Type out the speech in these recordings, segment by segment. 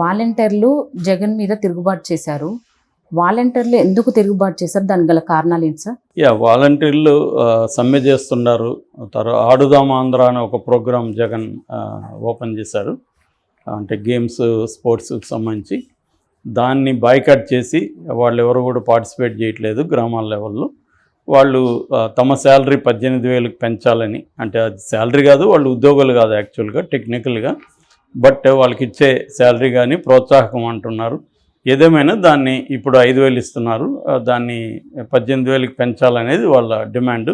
వాలంటీర్లు జగన్ మీద తిరుగుబాటు చేశారు. వాలంటీర్లు ఎందుకు తిరుగుబాటు చేశారు? దానికి గల కారణాలు ఏంటి సార్? యా వాలంటీర్లు సమ్మె చేస్తున్నారు. తర్వాత ఆడుదాం ఆంధ్ర అనే ఒక ప్రోగ్రాం జగన్ ఓపెన్ చేశారు. అంటే గేమ్స్ స్పోర్ట్స్కి సంబంధించి. దాన్ని బాయ్కట్ చేసి వాళ్ళు ఎవరు కూడా పార్టిసిపేట్ చేయట్లేదు గ్రామాల లెవెల్లో. వాళ్ళు తమ శాలరీ పద్దెనిమిది వేలకు పెంచాలని. అంటే అది శాలరీ కాదు వాళ్ళు ఉద్యోగులు కాదు యాక్చువల్గా టెక్నికల్గా. బట్ వాళ్ళకి ఇచ్చే శాలరీ కానీ ప్రోత్సాహకం అంటున్నారు. ఏదేమైనా దాన్ని ఇప్పుడు ఐదు వేలు ఇస్తున్నారు. దాన్ని పద్దెనిమిది వేలకు పెంచాలనేది వాళ్ళ డిమాండ్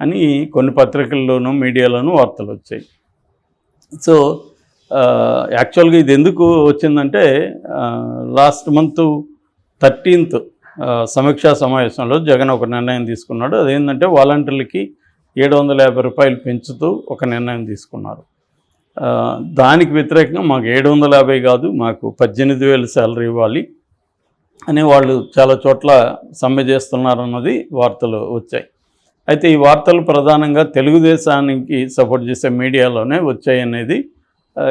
అని కొన్ని పత్రికల్లోనూ మీడియాలోనూ వార్తలు వచ్చాయి. సో యాక్చువల్గా ఇది ఎందుకు వచ్చిందంటే లాస్ట్ మంత్ థర్టీన్త్ సమీక్షా సమావేశంలో జగన్ ఒక నిర్ణయం తీసుకున్నాడు. అదేంటంటే వాలంటీర్లకి ఏడు వందల యాభై రూపాయలు పెంచుతూ ఒక నిర్ణయం తీసుకున్నారు. దానికి వ్యతిరేకంగా మాకు ఏడు వందల యాభై కాదు మాకు పద్దెనిమిది వేలు శాలరీ ఇవ్వాలి అని వాళ్ళు చాలా చోట్ల సమ్మె చేస్తున్నారన్నది వార్తలు వచ్చాయి. అయితే ఈ వార్తలు ప్రధానంగా తెలుగుదేశానికి సపోర్ట్ చేసే మీడియాలోనే వచ్చాయనేది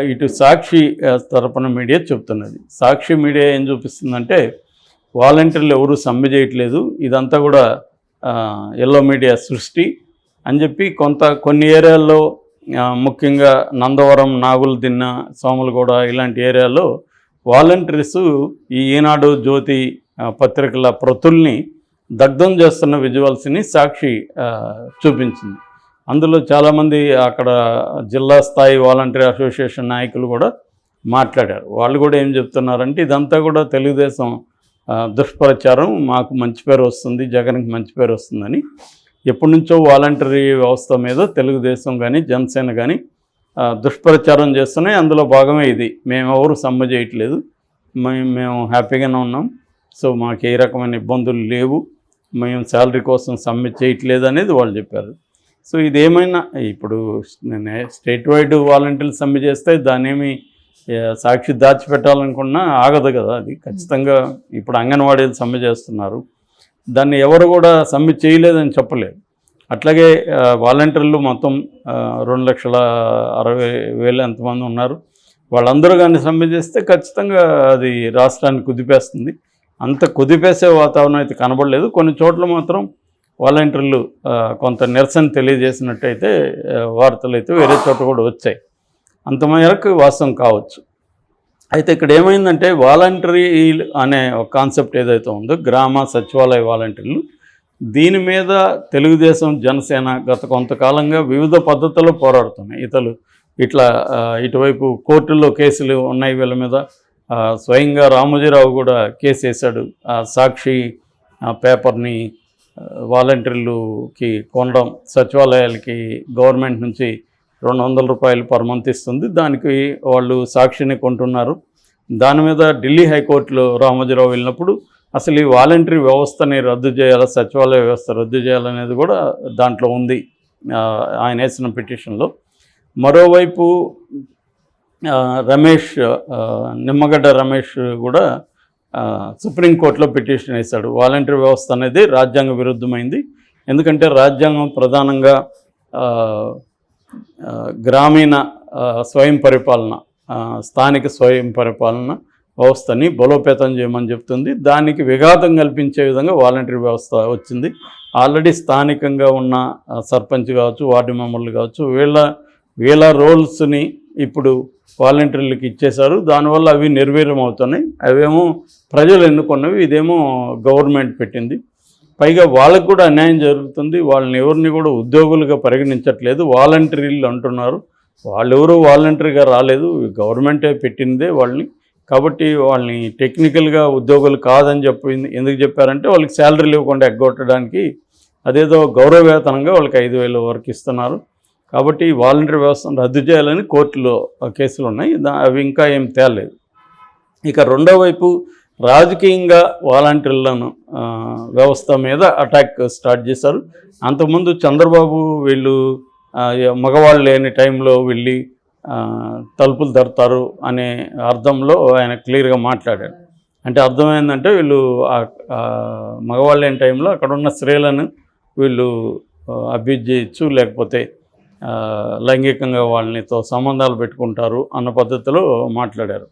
ఇటు సాక్షి తరపున మీడియా చెప్తున్నది సాక్షి మీడియా ఏం చూపిస్తుందంటే వాలంటీర్లు ఎవరు సమ్మె చేయట్లేదు ఇదంతా కూడా ఎల్లో మీడియా సృష్టి అని చెప్పి కొంత కొన్ని ఏరియాల్లో ముఖ్యంగా నందవరం నాగుల దిన్న సోములగూడ ఇలాంటి ఏరియాలో వాలంటీర్స్ ఈ ఈనాడు జ్యోతి పత్రికల ప్రతుల్ని దగ్ధం చేస్తున్న విజువల్స్ని సాక్షి చూపించింది. అందులో చాలామంది అక్కడ జిల్లా స్థాయి వాలంటీర్ అసోసియేషన్ నాయకులు కూడా మాట్లాడారు. వాళ్ళు కూడా ఏం చెప్తున్నారంటే ఇదంతా కూడా తెలుగుదేశం దుష్ప్రచారం మాకు మంచి పేరు వస్తుంది జగన్కి మంచి పేరు వస్తుందని ఎప్పటి నుంచో వాలంటరీ వ్యవస్థ మీద తెలుగుదేశం కానీ జనసేన కానీ దుష్ప్రచారం చేస్తున్నాయి. అందులో భాగమే ఇది. మేము ఎవరు సమ్మె చేయట్లేదు. మేము మేము హ్యాపీగానే ఉన్నాం. సో మాకు ఏ రకమైన ఇబ్బందులు లేవు. మేము శాలరీ కోసం సమ్మె చేయట్లేదు అనేది వాళ్ళు చెప్పారు. సో ఇదేమైనా ఇప్పుడు నేను స్టేట్ వైడ్ వాలంటీర్లు సమ్మె చేస్తే దానేమి సాక్షి దాచిపెట్టాలనుకున్నా ఆగదు కదా అది. ఖచ్చితంగా ఇప్పుడు అంగన్వాడీలు సమ్మె చేస్తున్నారు. దాన్ని ఎవరు కూడా సబ్మిట్ చేయలేదని చెప్పలేదు. అట్లాగే వాలంటీర్లు మొత్తం రెండు లక్షల అరవై వేలు ఎంతమంది ఉన్నారు. వాళ్ళందరూ కానీ సమ్మె చేస్తే ఖచ్చితంగా అది రాష్ట్రాన్ని కుదిపేస్తుంది. అంత కుదిపేసే వాతావరణం అయితే కనబడలేదు. కొన్ని చోట్ల మాత్రం వాలంటీర్లు కొంత నిరసన తెలియజేసినట్టయితే వార్తలు అయితే వేరే చోట కూడా వచ్చాయి. అంత మేరకు వాస్తవం కావచ్చు. అయితే ఇక్కడ ఏమైందంటే వాలంటరీ అనే ఒక కాన్సెప్ట్ ఏదైతే ఉందో గ్రామ సచివాలయ వాలంటీర్లు దీని మీద తెలుగుదేశం జనసేన గత కొంతకాలంగా వివిధ పద్ధతుల్లో పోరాడుతున్నాయి. ఇతలు ఇట్లా ఇటువైపు కోర్టుల్లో కేసులు ఉన్నాయి వీళ్ళ మీద. స్వయంగా రామోజీరావు కూడా కేసు వేశాడు. సాక్షి ఆ, పేపర్ని వాలంటీర్లుకి కొనడం సచివాలయాలకి గవర్నమెంట్ నుంచి రెండు వందల రూపాయలు పర్ మంత్ ఇస్తుంది. దానికి వాళ్ళు సాక్షిని కొంటున్నారు. దాని మీద ఢిల్లీ హైకోర్టులో రామోజీరావు వెళ్ళినప్పుడు అసలు ఈ వాలంటరీ వ్యవస్థని రద్దు చేయాలా సచివాలయ వ్యవస్థ రద్దు చేయాలనేది కూడా దాంట్లో ఉంది ఆయన వేసిన పిటిషన్లో. మరోవైపు రమేష్ నిమ్మగడ్డ రమేష్ కూడా సుప్రీంకోర్టులో పిటిషన్ వేశాడు. వాలంటరీ వ్యవస్థ అనేది రాజ్యాంగ విరుద్ధమైంది. ఎందుకంటే రాజ్యాంగం ప్రధానంగా గ్రామీణ స్వయం పరిపాలన స్థానిక స్వయం పరిపాలన వ్యవస్థని బలోపేతం చేయమని చెప్తుంది. దానికి విఘాతం కల్పించే విధంగా వాలంటరీ వ్యవస్థ వచ్చింది. ఆల్రెడీ స్థానికంగా ఉన్న సర్పంచ్ కావచ్చు వార్డు మెంబర్లు కావచ్చు వీళ్ళ వీళ్ళ రోల్స్ని ఇప్పుడు వాలంటీర్లకు ఇచ్చేశారు. దానివల్ల అవి నిర్వీర్యం అవుతున్నాయి అవేమో ప్రజలు ఎన్నుకున్నవి ఇదేమో గవర్నమెంట్ పెట్టింది. పైగా వాళ్ళకు కూడా అన్యాయం జరుగుతుంది. వాళ్ళని ఎవరిని కూడా ఉద్యోగులుగా పరిగణించట్లేదు. వాలంటీర్లు అంటున్నారు. వాళ్ళు ఎవరు వాలంటరీగా రాలేదు. గవర్నమెంటే పెట్టిందే వాళ్ళని. కాబట్టి వాళ్ళని టెక్నికల్గా ఉద్యోగులు కాదని చెప్పింది ఎందుకు చెప్పారంటే వాళ్ళకి శాలరీలు ఇవ్వకుండా ఎగ్గొట్టడానికి అదేదో గౌరవవేతనంగా వాళ్ళకి ఐదు వేల వరకు ఇస్తున్నారు. కాబట్టి వాలంటరీ వ్యవస్థను రద్దు చేయాలని కోర్టులో కేసులు ఉన్నాయి. దా- అవి ఇంకా ఏం తేలేదు ఇక రెండో వైపు రాజకీయంగా వాలంటీర్లను వ్యవస్థ మీద అటాక్ స్టార్ట్ చేశారు. అంతకుముందు చంద్రబాబు వీళ్ళు మగవాళ్ళు లేని టైంలో వెళ్ళి తలుపులు తడతారు అనే అర్థంలో ఆయన క్లియర్గా మాట్లాడాడు అంటే అర్థమైందంటే వీళ్ళు మగవాళ్ళు లేని టైంలో అక్కడ ఉన్న స్త్రీలను వీళ్ళు అభ్యూజ్ చేయొచ్చు లేకపోతే లైంగికంగా వాళ్ళనితో సంబంధాలు పెట్టుకుంటారు అన్న పద్ధతిలో మాట్లాడారు.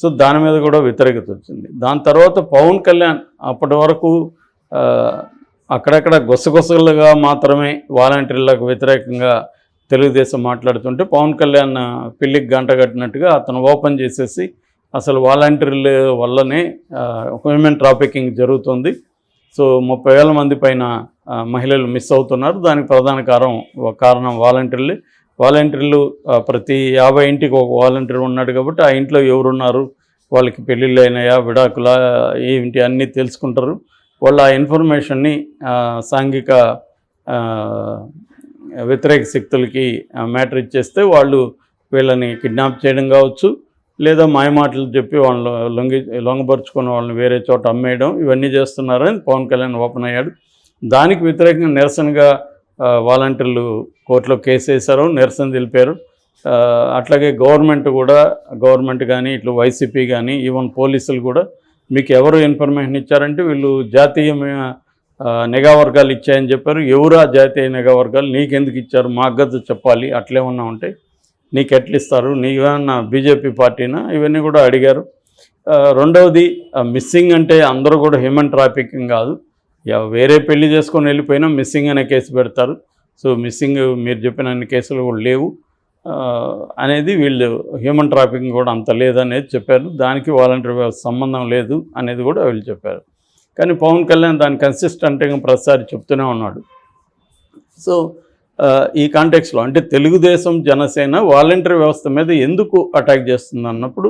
సో దాని మీద కూడా వ్యతిరేకత వచ్చింది. దాని తర్వాత పవన్ కళ్యాణ్ అప్పటి వరకు అక్కడక్కడ గుసగుసలుగా మాత్రమే వాలంటీర్లకు వ్యతిరేకంగా తెలుగుదేశం మాట్లాడుతుంటే పవన్ కళ్యాణ్ పిల్లికి గంట కట్టినట్టుగా అతను ఓపెన్ చేసేసి అసలు వాలంటీర్ల వల్లనే హ్యూమన్ ట్రాఫికింగ్ జరుగుతుంది. సో ముప్పై వేల మంది పైన మహిళలు మిస్ అవుతున్నారు. దానికి ప్రధాన కారణం కారణం వాలంటీర్లే. వాలంటీర్లు ప్రతి యాభై ఇంటికి ఒక వాలంటీర్ ఉన్నాడు కాబట్టి ఆ ఇంట్లో ఎవరున్నారు? వాళ్ళకి పెళ్ళిళ్ళు అయినాయా విడాకులా? ఏంటి? అన్నీ తెలుసుకుంటారు. వాళ్ళు ఆ ఇన్ఫర్మేషన్ని సాంఘిక వ్యతిరేక శక్తులకి మ్యాటర్ ఇచ్చేస్తే వాళ్ళు వీళ్ళని కిడ్నాప్ చేయడం కావచ్చు లేదా మాయమాటలు చెప్పి వాళ్ళు లొంగి లొంగపరుచుకున్న వాళ్ళని వేరే చోట అమ్మేయడం ఇవన్నీ చేస్తున్నారని పవన్ కళ్యాణ్ ఓపెన్ అయ్యాడు. దానికి వ్యతిరేకంగా నిరసనగా వాలంటీర్లు కోర్టులో కేసు వేశారు నిరసన తెలిపారు. అట్లాగే గవర్నమెంట్ కూడా గవర్నమెంట్ కానీ ఇట్లా వైసీపీ కానీ ఈవెన్ పోలీసులు కూడా మీకు ఎవరు ఇన్ఫర్మేషన్ ఇచ్చారంటే వీళ్ళు జాతీయ నిఘా వర్గాలు ఇచ్చాయని చెప్పారు. ఎవరు ఆ జాతీయ నిఘా వర్గాలు? నీకెందుకు ఇచ్చారు? మాకు గద్ద చెప్పాలి అట్లేమన్నా ఉంటే. నీకు ఎట్లిస్తారు? నీవేమన్నా బీజేపీ పార్టీనా? ఇవన్నీ కూడా అడిగారు. రెండవది మిస్సింగ్ అంటే అందరూ కూడా హ్యూమన్ ట్రాఫికింగ్ కాదు. వేరే పెళ్ళి చేసుకొని వెళ్ళిపోయినా మిస్సింగ్ అనే కేసు పెడతారు. సో మిస్సింగ్ మీరు చెప్పిన అన్ని కేసులు కూడా లేవు. అనేది వీళ్ళు హ్యూమన్ ట్రాఫికింగ్ కూడా అంత లేదనేది చెప్పారు. దానికి వాలంటీర్ వ్యవస్థ సంబంధం లేదు అనేది కూడా వీళ్ళు చెప్పారు. కానీ పవన్ కళ్యాణ్ దాన్ని కన్సిస్టెంట్గా ప్రతిసారి చెప్తూనే ఉన్నాడు. సో ఈ కాంటెక్స్లో అంటే తెలుగుదేశం జనసేన వాలంటీర్ వ్యవస్థ మీద ఎందుకు అటాక్ చేస్తుంది అన్నప్పుడు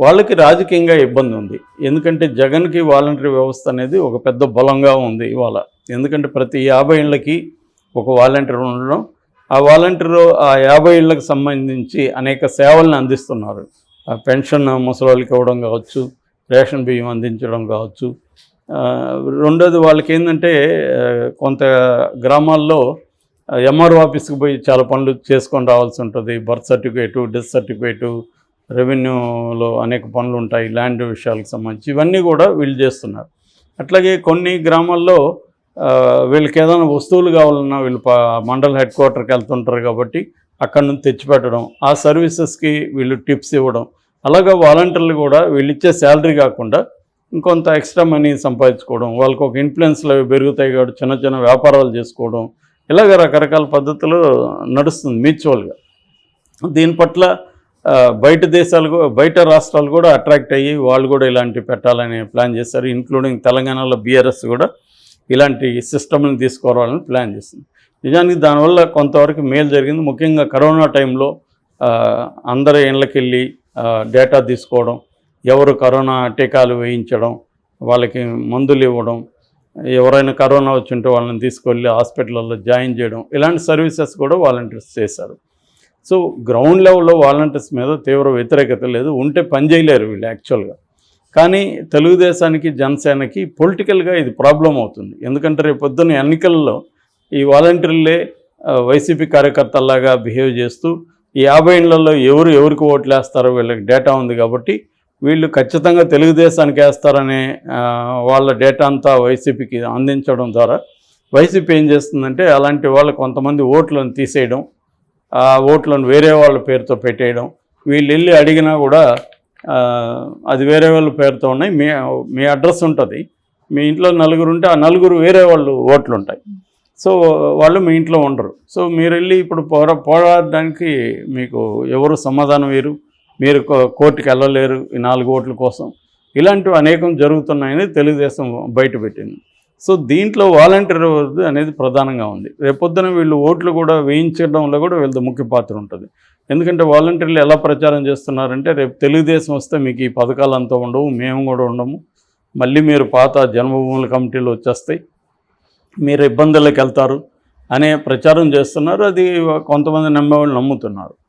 వాళ్ళకి రాజకీయంగా ఇబ్బంది ఉంది. ఎందుకంటే జగన్కి వాలంటరీ వ్యవస్థ అనేది ఒక పెద్ద బలంగా ఉంది ఇవాళ. ఎందుకంటే ప్రతి యాభై ఏళ్ళకి ఒక వాలంటీర్ ఉండడం ఆ వాలంటీరు ఆ యాభై ఏళ్ళకి సంబంధించి అనేక సేవలను అందిస్తున్నారు. ఆ పెన్షన్ ముసలి ఇవ్వడం కావచ్చు రేషన్ బియ్యం అందించడం కావచ్చు. రెండోది వాళ్ళకి ఏంటంటే కొంత గ్రామాల్లో ఎంఆర్ఓ ఆఫీస్కి పోయి చాలా పనులు చేసుకొని రావాల్సి ఉంటుంది. బర్త్ సర్టిఫికేటు డెత్ సర్టిఫికేటు రెవెన్యూలో అనేక పనులు ఉంటాయి ల్యాండ్ విషయాలకు సంబంధించి. ఇవన్నీ కూడా వీళ్ళు చేస్తున్నారు. అట్లాగే కొన్ని గ్రామాల్లో వీళ్ళకి ఏదైనా వస్తువులు కావాలన్నా వీళ్ళు మండల్ హెడ్ క్వార్టర్కి వెళ్తుంటారు కాబట్టి అక్కడ నుంచి తెచ్చిపెట్టడం ఆ సర్వీసెస్కి వీళ్ళు టిప్స్ ఇవ్వడం అలాగా వాలంటీర్లు కూడా వీళ్ళు ఇచ్చే శాలరీ కాకుండా ఇంకొంత ఎక్స్ట్రా మనీ సంపాదించుకోవడం వాళ్ళకి ఒక ఇన్ఫ్లుయెన్స్లు అవి పెరుగుతాయి కాబట్టి చిన్న చిన్న వ్యాపారాలు చేసుకోవడం ఇలాగ రకరకాల పద్ధతులు నడుస్తుంది మ్యూచువల్గా. దీని పట్ల బయట దేశాలు బయట రాష్ట్రాలు కూడా అట్రాక్ట్ అయ్యి వాళ్ళు కూడా ఇలాంటివి పెట్టాలని ప్లాన్ చేశారు ఇంక్లూడింగ్ తెలంగాణలో బీఆర్ఎస్ కూడా ఇలాంటి సిస్టమ్ని తీసుకురావాలని ప్లాన్ చేసింది. నిజానికి దానివల్ల కొంతవరకు మేలు జరిగింది. ముఖ్యంగా కరోనా టైంలో అందరి ఇళ్ళకి వెళ్ళి డేటా తీసుకోవడం ఎవరు కరోనా టీకాలు వేయించడం వాళ్ళకి మందులు ఇవ్వడం ఎవరైనా కరోనా వచ్చి ఉంటే వాళ్ళని తీసుకెళ్ళి హాస్పిటల్లో జాయిన్ చేయడం ఇలాంటి సర్వీసెస్ కూడా వాలంటీర్స్ చేశారు. సో గ్రౌండ్ లెవెల్లో వాలంటీర్స్ మీద తీవ్ర వ్యతిరేకత లేదు. ఉంటే పని చేయలేరు వీళ్ళు యాక్చువల్గా కానీ తెలుగుదేశానికి జనసేనకి పొలిటికల్గా ఇది ప్రాబ్లం అవుతుంది. ఎందుకంటే రేపు పొద్దున్న ఎన్నికల్లో ఈ వాలంటీర్లే వైసీపీ కార్యకర్తల్లాగా బిహేవ్ చేస్తూ ఈ యాభై ఏళ్ళలో ఎవరు ఎవరికి ఓట్లు వేస్తారో వీళ్ళకి డేటా ఉంది కాబట్టి వీళ్ళు ఖచ్చితంగా తెలుగుదేశానికి వేస్తారనే వాళ్ళ డేటా అంతా వైసీపీకి అందించడం ద్వారా వైసీపీ ఏం చేస్తుందంటే అలాంటి వాళ్ళు కొంతమంది ఓట్లను తీసేయడం ఓట్లను వేరే వాళ్ళ పేరుతో పెట్టేయడం. వీళ్ళు వెళ్ళి అడిగినా కూడా అది వేరే వాళ్ళ పేరుతో ఉన్నాయి. మీ మీ అడ్రస్ ఉంటుంది. మీ ఇంట్లో నలుగురు ఉంటే ఆ నలుగురు వేరే వాళ్ళు ఓట్లు ఉంటాయి సో వాళ్ళు మీ ఇంట్లో ఉండరు. సో మీరు వెళ్ళి ఇప్పుడు పోరా పోరాడడానికి మీకు ఎవరు సమాధానం వేరు? మీరు కో- కోర్టుకి వెళ్ళలేరు ఈ నాలుగు ఓట్ల కోసం. ఇలాంటివి అనేకం జరుగుతున్నాయని తెలుగుదేశం బయటపెట్టింది సో దీంట్లో వాలంటీర్ అనేది ప్రధానంగా ఉంది. రేపొద్దున వీళ్ళు ఓట్లు కూడా వేయించడంలో కూడా వీళ్ళది ముఖ్య పాత్ర ఉంటుంది. ఎందుకంటే వాలంటీర్లు ఎలా ప్రచారం చేస్తున్నారంటే రేపు తెలుగుదేశం వస్తే మీకు ఈ పథకాలు అంతా ఉండవు మేము కూడా ఉండము. మళ్ళీ మీరు పాత జన్మభూముల కమిటీలు వచ్చేస్తాయి. మీరు ఇబ్బందులకు వెళ్తారు అనే ప్రచారం చేస్తున్నారు. అది కొంతమంది నమ్మేవాళ్ళు నమ్ముతున్నారు.